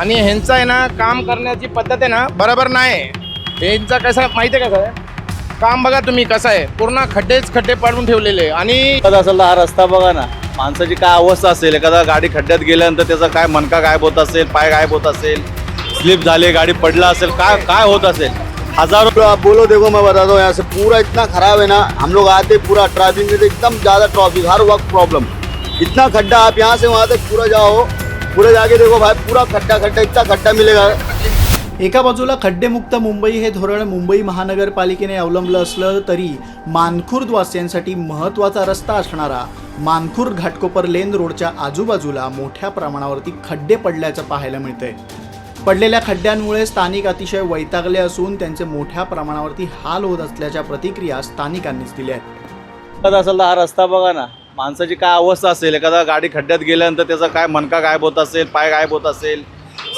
आणि ह्यांचं आहे ना काम करण्याची पद्धत आहे ना बरोबर नाही. ह्यांचा कसं माहिती आहे का सर? काम बघा तुम्ही कसं आहे. पूर्ण खड्डेच खड्डे पाडून ठेवलेले आणि कदा असेल हा रस्ता बघा ना. माणसाची काय अवस्था असेल? एखादा गाडी खड्ड्यात गेल्यानंतर त्याचा काय मनका गायब होत असेल पाय गायब होत असेल स्लिप झाले गाडी पडला असेल काय काय होत असेल? हजारो आप बोलो देखो मैं बता दो यहाँ से। पूरा इतना खराब है ना। हम लोग आते पूरा ट्रैफिक में एकदम ज़्यादा ट्रैफिक हर वक्त प्रॉब्लम इतना खड्डा आप यहाँ से वहाँ तक पूरा जाओ पूरे जाके देखो भाई पूरा खड्डा खड्डा इतना खड्डा मिलेगा। एका बाजूला खड्डेमुक्त मुंबई हे धोरण मुंबई महानगरपालिकेने अवलंबलं असलं तरी मानखुर्दवासियांसाठी महत्त्वाचा रस्ता असणारा मानखुर्द घाटकोपर लेन रोडच्या आजूबाजूला मोठ्या प्रमाणावरती खड्डे पडल्याचं पाहायला मिळतंय. पडलेल्या खड्ड्यांमुळे स्थानिक अतिशय वैतागले असून त्यांचे मोठ्या प्रमाणावरती हाल होत असल्याच्या प्रतिक्रिया स्थानिकांनीच दिल्या आहेत. एखादा असेल तर हा रस्ता बघा ना. माणसाची काय अवस्था असेल? एखादा गाडी खड्ड्यात गेल्यानंतर त्याचा काय मनका गायब होत असेल पाय गायब होत असेल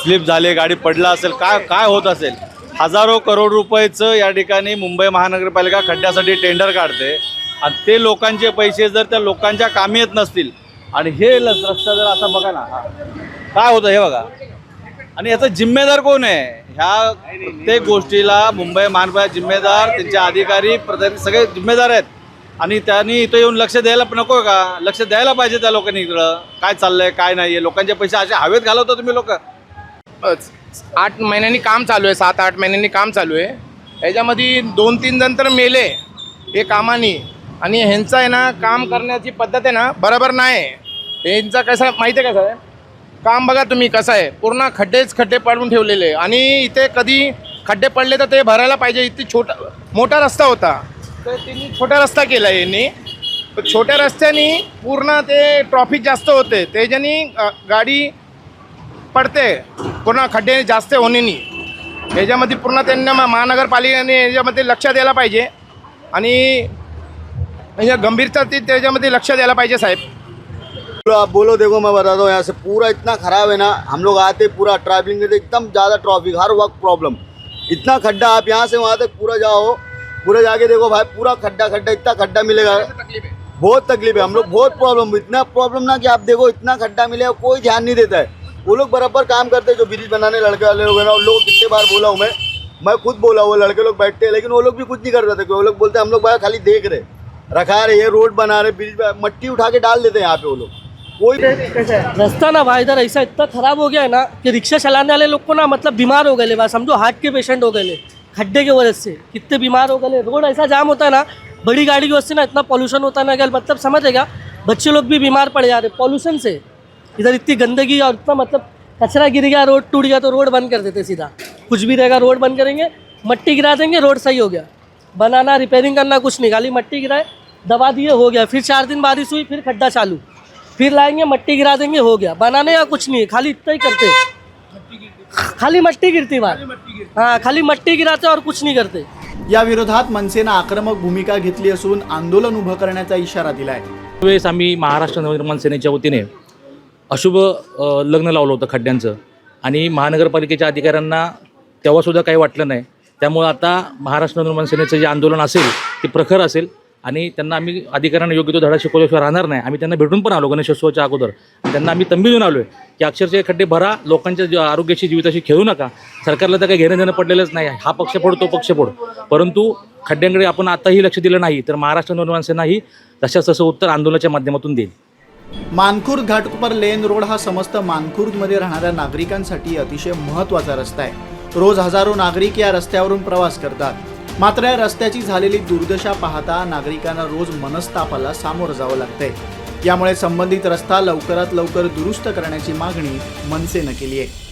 स्लिप झाले गाडी पडला असेल काय काय होत असेल? हजारो करोड रुपयाचं या ठिकाणी मुंबई महानगरपालिका खड्ड्यासाठी टेंडर काढते. आणि ते लोकांचे पैसे जर त्या लोकांच्या कामी येत नसतील आणि हे रस्ता जर असा बघा ना काय होतं हे बघा. आणि याचा जिम्मेदार कोण आहे? ह्या प्रत्येक गोष्टीला मुंबई महानगर जिम्मेदार त्यांचे अधिकारी प्रधान सगळे जिम्मेदार आहेत. आणि त्यांनी इथं येऊन लक्ष द्यायला नको का? लक्ष द्यायला पाहिजे त्या लोकांनी इकडं. काय चाललंय काय नाही आहे लोकांचे पैसे असे हवेत घालवता तुम्ही लोक. आठ महिन्यांनी काम चालू आहे सात आठ महिन्यांनी काम चालू आहे. ह्याच्यामध्ये दोन तीन जण तर मेले हे कामानी. आणि ह्यांचं आहे ना काम करण्याची पद्धत आहे ना बरोबर नाही. ह्यांचा कसं माहिती आहे का सर काम बघा तुम्ही कसं आहे. पूर्ण खड्डेच खड्डे पडून ठेवलेले. आणि इथे कधी खड्डे पडले तर ते भरायला पाहिजे. इथे छोटा मोठा रस्ता होता. तर त्यांनी छोटा रस्ता केला यांनी. तर छोट्या रस्त्याने पूर्ण ते ट्रॉफिक जास्त होते. त्याच्यानी गाडी पडते पूर्ण खड्डे जास्त होणे याच्यामध्ये पूर्ण त्यांना महानगरपालिकेने याच्यामध्ये लक्ष द्यायला पाहिजे. आणि या गंभीरता ती त्याच्यामध्ये लक्ष द्यायला पाहिजे साहेब. आप बोलो देखो मैं बताता हूँ यहाँ से पूरा इतना खराब है ना हम लोग आते पूरा ट्रैवलिंग एकदम ज़्यादा ट्रॉफिक हर वक्त प्रॉब्लम इतना खड्डा आप यहाँ से वहाँ तक पूरा जाओ पूरे जाके देखो भाई पूरा खड्डा खड्डा इतना खड्डा मिलेगा। बहुत तकलीफ़ है। हम लोग बहुत प्रॉब्लम इतना प्रॉब्लम ना कि आप देखो इतना खड्डा मिलेगा कोई ध्यान नहीं देता है। वो लोग बराबर काम करते हैं जो ब्रिज बनाने लड़के वाले लोग हैं ना उन लोगों को कितने बार बोला हूँ मैं मैं खुद बोला वो लड़के लोग बैठते हैं लेकिन वो लोग भी कुछ नहीं कर रहे थे वो लोग बोलते हैं, हम लोग भाई खाली देख रहे रखा रहे ये रोड बना रहे ब्रिज मट्टी उठा के डाल देते हैं यहाँ पे वो लोग। कोई रास्ता ना भाई इधर ऐसा इतना खराब हो गया है ना कि रिक्शा चलाने वाले लोग को ना मतलब बीमार हो गए बस समझो हार्ट के पेशेंट हो गए खड्डे की वजह से। कितने बीमार हो गए रोड ऐसा जाम होता है ना, बड़ी गाड़ी की वजह से ना इतना पॉल्यूशन होता है ना, क्या मतलब समझेगा? बच्चे लोग भी बीमार पड़ जा रहे पॉल्यूशन से। इधर इतनी गंदगी और इतना मतलब कचरा गिर गया, रोड टूट गया तो रोड बंद कर देते सीधा। कुछ भी रहेगा, रोड बंद करेंगे, मट्टी गिरा देंगे, रोड सही हो गया। बनाना रिपेयरिंग करना, कुछ नहीं। खाली मट्टी गिराए दबा दिए, हो गया। फिर चार दिन बारिश हुई, फिर खड्डा चालू। फिर लाएँगे, मट्टी गिरा देंगे, हो गया। बनाने या कुछ नहीं खाली इतना ही करते खाली मट्टी गिरती बात हाँ खाली मट्टी गिराते और कुछ नहीं करते. या विरोधात मनसेनं आक्रमक भूमिका घेतली असून आंदोलन उभं करण्याचा इशारा दिलाय. वेळेस आम्ही महाराष्ट्र नवनिर्माण सेनेच्या वतीने अशुभ अ, लग्न लावलं होतं खड्ड्यांचं. आणि महानगरपालिकेच्या अधिकाऱ्यांना तेव्हासुद्धा काही वाटलं नाही. त्यामुळं आता महाराष्ट्र नवनिर्माण सेनेचं जे आंदोलन असेल ते प्रखर असेल. आणि त्यांना आम्ही अधिकाऱ्यांना योग्य तो धडा शिकवल्याशिवाय राहणार नाही. आम्ही त्यांना भेटून पण आलो गणेशोत्सवाच्या अगोदर. त्यांना आम्ही तंबी देऊन आलो आहे की अक्षरशः खड्डे भरा लोकांच्या जी- आरोग्याशी जीविताशी खेळू नका. सरकारला तर काही घेणं देणं पडलेलंच नाही. हा पक्ष फोड तो पक्ष फोड. परंतु खड्ड्यांकडे आपण आताही लक्ष दिलं नाही तर महाराष्ट्र नवनिर्माण सेनाही तशाच तसं उत्तर आंदोलनाच्या माध्यमातून देईल. मानखुर्द घाटकोपर लेन रोड हा समस्त मानखुर्दमध्ये राहणाऱ्या नागरिकांसाठी अतिशय महत्त्वाचा रस्ता आहे. रोज हजारो नागरिक या रस्त्यावरून प्रवास करतात. मात्र या रस्त्याची झालेली दुर्दशा पाहता नागरिकांना रोज मनस्तापाला सामोरं जावं लागतंय. यामुळे संबंधित रस्ता लवकरात लवकर दुरुस्त करण्याची मागणी मनसेनं केली आहे.